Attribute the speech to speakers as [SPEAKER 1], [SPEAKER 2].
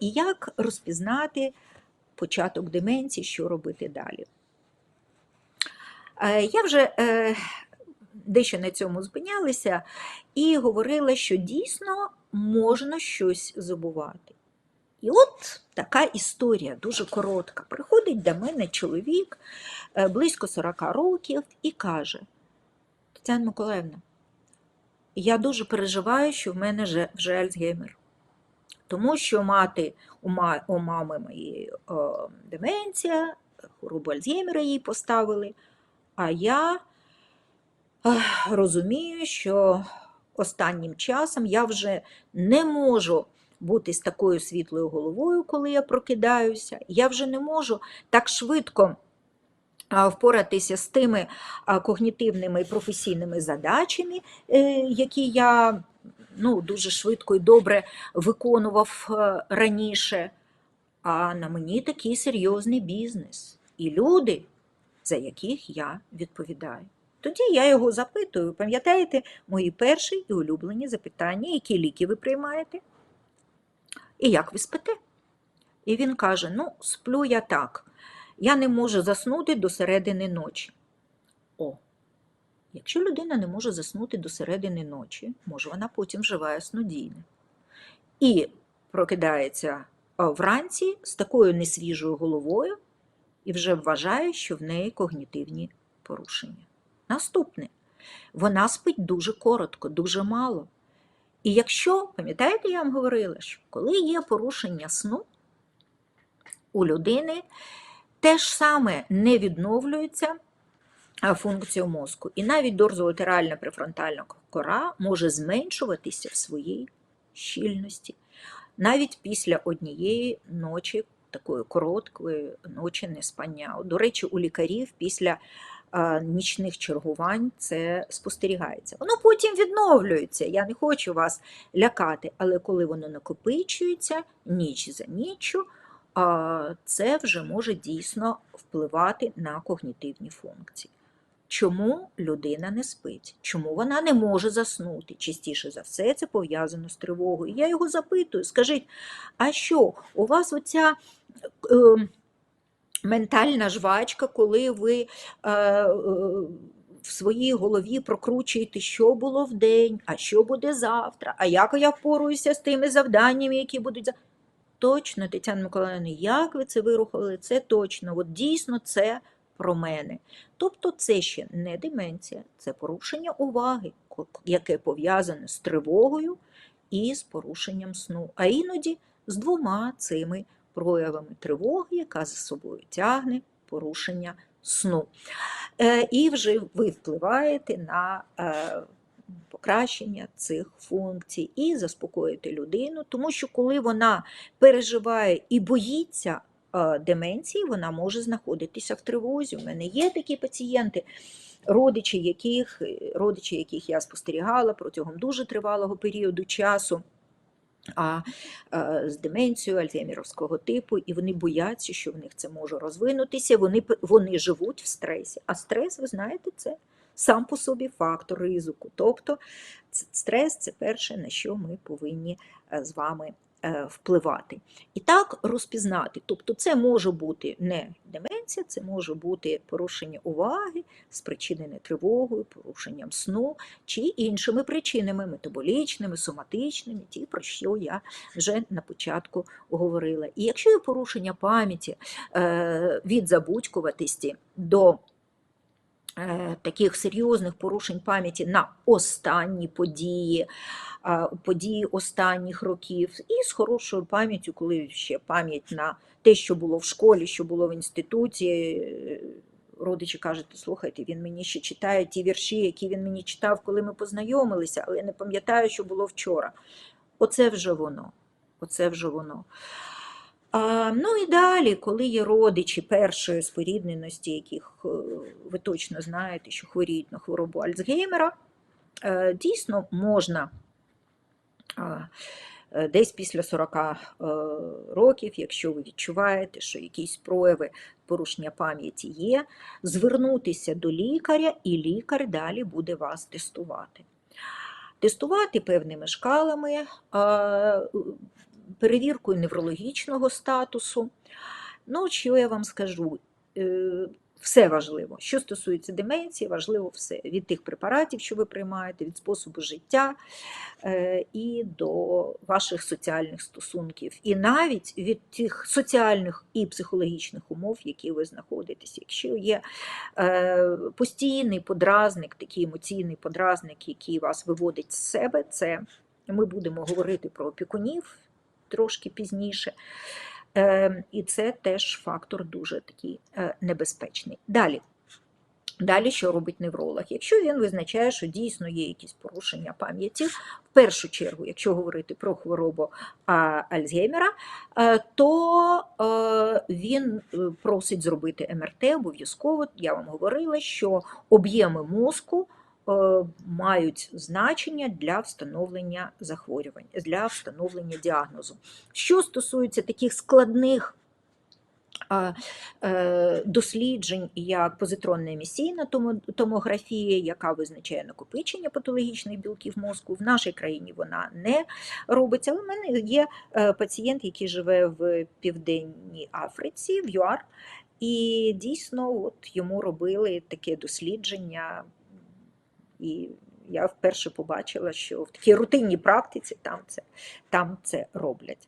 [SPEAKER 1] і як розпізнати початок деменції, що робити далі. Е, Я вже е, дещо на цьому зупинялася і говорила, що дійсно можна щось забувати. І от така історія, дуже коротка. Приходить до мене чоловік е, близько 40 років і каже: Тетяна Миколаївна, я дуже переживаю, що в мене вже, Альцгеймер. Тому що мати у, мами моєї е, деменція, хворобу Альцгеймера їй поставили. А я розумію, що останнім часом я вже не можу бути з такою світлою головою, коли я прокидаюся. Я вже не можу так швидко впоратися з тими когнітивними і професійними задачами, е, які я ну, дуже швидко і добре виконував е, раніше. А на мені такий серйозний бізнес. І люди, за яких я відповідаю. Тоді я його запитую, пам'ятаєте мої перші і улюблені запитання, які ліки ви приймаєте? І як ви спите? І він каже: Ну, сплю я так. Я не можу заснути до середини ночі. О, якщо людина не може заснути до середини ночі, може вона потім вживає снодійне. І прокидається вранці з такою несвіжою головою і вже вважає, що в неї когнітивні порушення. Наступне, вона спить дуже коротко, дуже мало. І якщо, пам'ятаєте, я вам говорила, що коли є порушення сну, у людини теж саме не відновлюється а, функція мозку. І навіть дорзолатеральна префронтальна кора може зменшуватися в своїй щільності. Навіть після однієї ночі, такої короткої ночі неспання. До речі, у лікарів після нічних чергувань це спостерігається. Воно потім відновлюється. Я не хочу вас лякати, але коли воно накопичується ніч за ніччю, це вже може дійсно впливати на когнітивні функції. Чому людина не спить? Чому вона не може заснути? Частіше за все, це пов'язано з тривогою. Я його запитую, скажіть, а що, у вас оця е, ментальна жвачка, коли ви е, е, в своїй голові прокручуєте, що було в день, а що буде завтра, а як я впоруюся з тими завданнями, які будуть? Точно, Тетяна Миколаївна, як ви це вирухали? Це точно, от дійсно це про мене. Тобто це ще не деменція, це порушення уваги, яке пов'язане з тривогою і з порушенням сну, а іноді з двома цими проявами тривоги, яка за собою тягне порушення сну. Е, І вже ви впливаєте на е, покращення цих функцій і заспокоїти людину, тому що коли вона переживає і боїться деменції, вона може знаходитися в тривозі. У мене є такі пацієнти. Родичі яких, родичі, яких я спостерігала протягом дуже тривалого періоду часу, а, а, з деменцією альцгеймеровського типу, і вони бояться, що в них це може розвинутися. Вони, вони живуть в стресі. А стрес, ви знаєте, це сам по собі фактор ризику. Тобто стрес це перше, на що ми повинні е, з вами е, впливати. І так розпізнати. Тобто, це може бути не деменція, це може бути порушення уваги, спричинене тривогою, порушенням сну чи іншими причинами метаболічними, соматичними, ті, про що я вже на початку говорила. І якщо є порушення пам'яті е, від забудькуватості до Е, таких серйозних порушень пам'яті на останні події, події останніх років, і з хорошою пам'яттю, коли ще пам'ять на те, що було в школі, що було в інституті. Е, родичі кажуть, слухайте, він мені ще читає ті вірші, які він мені читав, коли ми познайомилися, але не пам'ятаю, що було вчора. Оце вже воно. Оце вже воно. А, Ну і далі, коли є родичі першої спорідненості, яких е, ви точно знаєте, що хворіють на хворобу Альцгеймера, е, дійсно можна е, десь після 40 років, якщо ви відчуваєте, що якісь прояви порушення пам'яті є, звернутися до лікаря, і лікар далі буде вас тестувати. Тестувати певними шкалами перевіркою неврологічного статусу. Ну, що я вам скажу? Е, Все важливо. Що стосується деменції, важливо все. Від тих препаратів, що ви приймаєте, від способу життя е, і до ваших соціальних стосунків, і навіть від тих соціальних і психологічних умов, які ви знаходитесь. Якщо є е, постійний подразник, такий емоційний подразник, який вас виводить з себе, це ми будемо говорити про опікунів трошки пізніше. Е, І це теж фактор дуже такий е, небезпечний. Далі. Далі, що робить невролог? Якщо він визначає, що дійсно є якісь порушення пам'яті, в першу чергу, якщо говорити про хворобу Альцгеймера, е, то він просить зробити МРТ обов'язково. Я вам говорила, що об'єми мозку мають значення для встановлення захворювань, для встановлення діагнозу. Що стосується таких складних е, досліджень, як позитронна емісійна томографія, яка визначає накопичення патологічних білків мозку. В нашій країні вона не робиться. Але в мене є е, пацієнт, який живе в Південній Африці, в ЮАР, і дійсно от йому робили таке дослідження. І я вперше побачила, що в такій рутинній практиці там це, там це роблять.